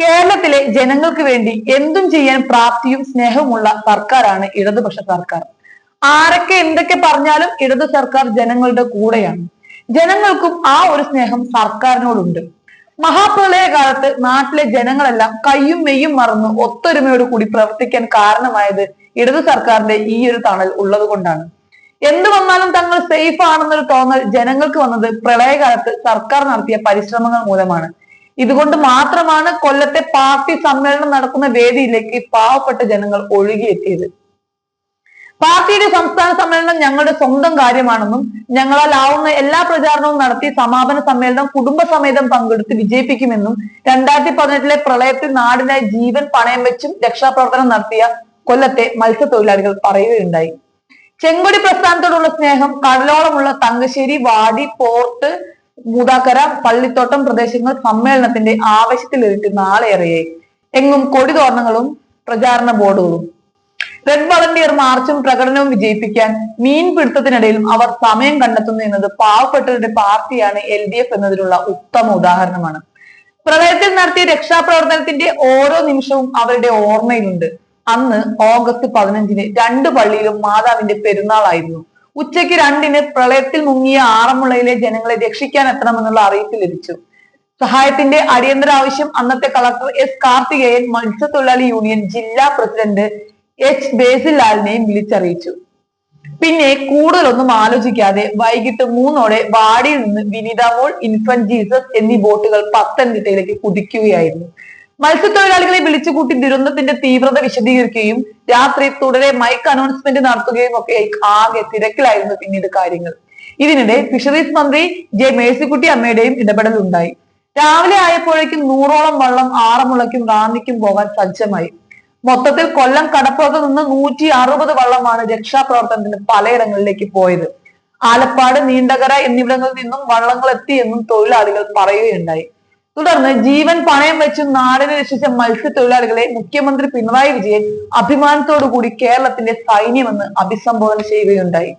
കേരളത്തിലെ ജനങ്ങൾക്ക് വേണ്ടി എന്തും ചെയ്യാൻ പ്രാപ്തിയും സ്നേഹവുമുള്ള സർക്കാരാണ് ഇടതുപക്ഷ സർക്കാർ. ആരൊക്കെ എന്തൊക്കെ പറഞ്ഞാലും ഇടതു സർക്കാർ ജനങ്ങളുടെ കൂടെയാണ്. ജനങ്ങൾക്കും ആ ഒരു സ്നേഹം സർക്കാരിനോടുണ്ട്. മഹാപ്രളയ കാലത്ത് നാട്ടിലെ ജനങ്ങളെല്ലാം കയ്യും മെയ്യും മറന്ന് ഒത്തൊരുമയോട് കൂടി പ്രവർത്തിക്കാൻ കാരണമായത് ഇടതു സർക്കാരിന്റെ ഈ ഒരു തണൽ ഉള്ളത് കൊണ്ടാണ്. എന്ത് വന്നാലും തങ്ങൾ സേഫ് ആണെന്നൊരു തോന്നൽ ജനങ്ങൾക്ക് വന്നത് പ്രളയകാലത്ത് സർക്കാർ നടത്തിയ പരിശ്രമങ്ങൾ മൂലമാണ്. ഇതുകൊണ്ട് മാത്രമാണ് കൊല്ലത്തെ പാർട്ടി സമ്മേളനം നടക്കുന്ന വേദിയിലേക്ക് പാവപ്പെട്ട ജനങ്ങൾ ഒഴുകിയെത്തിയത്. പാർട്ടിയുടെ സംസ്ഥാന സമ്മേളനം ഞങ്ങളുടെ സ്വന്തം കാര്യമാണെന്നും ഞങ്ങളാൽ ആവുന്ന എല്ലാ പ്രചാരണവും നടത്തി സമാപന സമ്മേളനം കുടുംബസമേതം പങ്കെടുത്ത് വിജയിപ്പിക്കുമെന്നും രണ്ടായിരത്തി പതിനെട്ടിലെ പ്രളയത്തിൽ നാടിനായി ജീവൻ പണയം വെച്ചും രക്ഷാപ്രവർത്തനം നടത്തിയ കൊല്ലത്തെ മത്സ്യത്തൊഴിലാളികൾ പറയുകയുണ്ടായി. ചെങ്കൊടി പ്രസ്ഥാനത്തോടുള്ള സ്നേഹം കടലോളമുള്ള തങ്കശ്ശേരി വാടി പോർട്ട് മൂതാക്കര പള്ളിത്തോട്ടം പ്രദേശങ്ങൾ സമ്മേളനത്തിന്റെ ആവശ്യത്തിലിട്ട് നാളേറെയായി എങ്ങും കൊടി തോരണങ്ങളും പ്രചാരണ ബോർഡുകളും. റെഡ് വളണ്ടിയർ മാർച്ചും പ്രകടനവും വിജയിപ്പിക്കാൻ മീൻ പിടുത്തത്തിനിടയിലും അവർ സമയം കണ്ടെത്തുന്നു എന്നത് പാവപ്പെട്ടവരുടെ പാർട്ടിയാണ് എൽ ഡി എഫ് എന്നതിനുള്ള ഉത്തമ ഉദാഹരണമാണ്. പ്രളയത്തിൽ നടത്തിയ രക്ഷാപ്രവർത്തനത്തിന്റെ ഓരോ നിമിഷവും അവരുടെ ഓർമ്മയിലുണ്ട്. അന്ന് ഓഗസ്റ്റ് പതിനഞ്ചിന് രണ്ട് പള്ളിയിലും മാതാവിന്റെ പെരുന്നാളായിരുന്നു. ഉച്ചയ്ക്ക് രണ്ടിന് പ്രളയത്തിൽ മുങ്ങിയ ആറന്മുളയിലെ ജനങ്ങളെ രക്ഷിക്കാൻ എത്തണമെന്നുള്ള അറിയിപ്പ് ലഭിച്ചു. സഹായത്തിന്റെ അടിയന്തര ആവശ്യം അന്നത്തെ കളക്ടർ എസ് കാർത്തികേയൻ മത്സ്യത്തൊഴിലാളി യൂണിയൻ ജില്ലാ പ്രസിഡന്റ് എച്ച് ബേസിൽ ലാലിനെയും വിളിച്ചറിയിച്ചു. പിന്നെ കൂടുതലൊന്നും ആലോചിക്കാതെ വൈകിട്ട് മൂന്നോടെ വാടിയിൽ നിന്ന് വിനിതാമോൾ ഇൻഫന്റ് ജീസസ് എന്നീ ബോട്ടുകൾ പത്തനംതിട്ടയിലേക്ക് കുതിക്കുകയായിരുന്നു. മത്സ്യത്തൊഴിലാളികളെ വിളിച്ചുകൂട്ടി ദുരന്തത്തിന്റെ തീവ്രത വിശദീകരിക്കുകയും രാത്രി തുടരെ മൈക്ക് അനൗൺസ്മെന്റ് നടത്തുകയും ഒക്കെ ആകെ തിരക്കിലായിരുന്നു പിന്നീട് കാര്യങ്ങൾ. ഇതിനിടെ ഫിഷറീസ് മന്ത്രി ജെ മേഴ്സിക്കുട്ടി അമ്മയുടെയും ഇടപെടൽ ഉണ്ടായി രാവിലെ ആയപ്പോഴേക്കും നൂറോളം വള്ളം ആറന്മുളയ്ക്കും റാന്നിക്കും പോകാൻ സജ്ജമായി. മൊത്തത്തിൽ കൊല്ലം കടപ്പുറത്ത് നിന്ന് നൂറ്റി അറുപത് വള്ളമാണ് രക്ഷാപ്രവർത്തനത്തിന് പലയിടങ്ങളിലേക്ക് പോയത്. ആലപ്പാട് നീണ്ടകര എന്നിവിടങ്ങളിൽ നിന്നും വള്ളങ്ങൾ എത്തിയെന്നും തൊഴിലാളികൾ പറയുകയുണ്ടായി. തുടർന്ന് ജീവൻ പണയം വെച്ച് നാടിനെ രക്ഷിച്ച മത്സ്യത്തൊഴിലാളികളെ മുഖ്യമന്ത്രി പിണറായി വിജയൻ അഭിമാനത്തോടുകൂടി കേരളത്തിന്റെ സൈന്യമെന്ന് അഭിസംബോധന ചെയ്യുകയുണ്ടായി.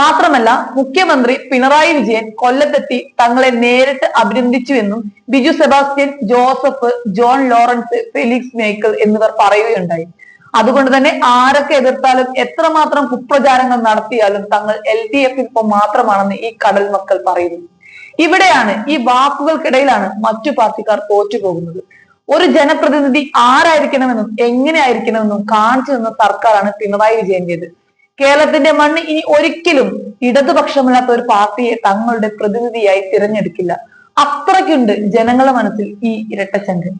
മാത്രമല്ല മുഖ്യമന്ത്രി പിണറായി വിജയൻ കൊല്ലത്തെത്തി തങ്ങളെ നേരിട്ട് അഭിനന്ദിച്ചുവെന്നും ബിജു സെബാസ്റ്റ്യൻ ജോസഫ് ജോൺ ലോറൻസ് ഫെലിക്സ് മേക്കൽ എന്നിവർ പറയുകയുണ്ടായി. അതുകൊണ്ട് തന്നെ ആരൊക്കെ എതിർത്താലും എത്രമാത്രം കുപ്രചാരങ്ങൾ നടത്തിയാലും തങ്ങൾ എൽ ഡി എഫിനൊപ്പം മാത്രമാണെന്ന് ഈ കടൽ മക്കൾ പറയുന്നു. ഇവിടെയാണ് ഈ വാക്കുകൾക്കിടയിലാണ് മറ്റു പാർട്ടിക്കാർ തോറ്റുപോകുന്നത്. ഒരു ജനപ്രതിനിധി ആരായിരിക്കണമെന്നും എങ്ങനെ ആയിരിക്കണമെന്നും കാണിച്ചു നിന്ന സർക്കാരാണ് പിണറായി വിജയന്റേത് കേരളത്തിന്റെ മണ്ണ് ഇനി ഒരിക്കലും ഇടതുപക്ഷമില്ലാത്ത ഒരു പാർട്ടിയെ തങ്ങളുടെ പ്രതിനിധിയായി തിരഞ്ഞെടുക്കില്ല. അത്രയ്ക്കുണ്ട് ജനങ്ങളുടെ മനസ്സിൽ ഈ ഇരട്ടച്ചങ്കൻ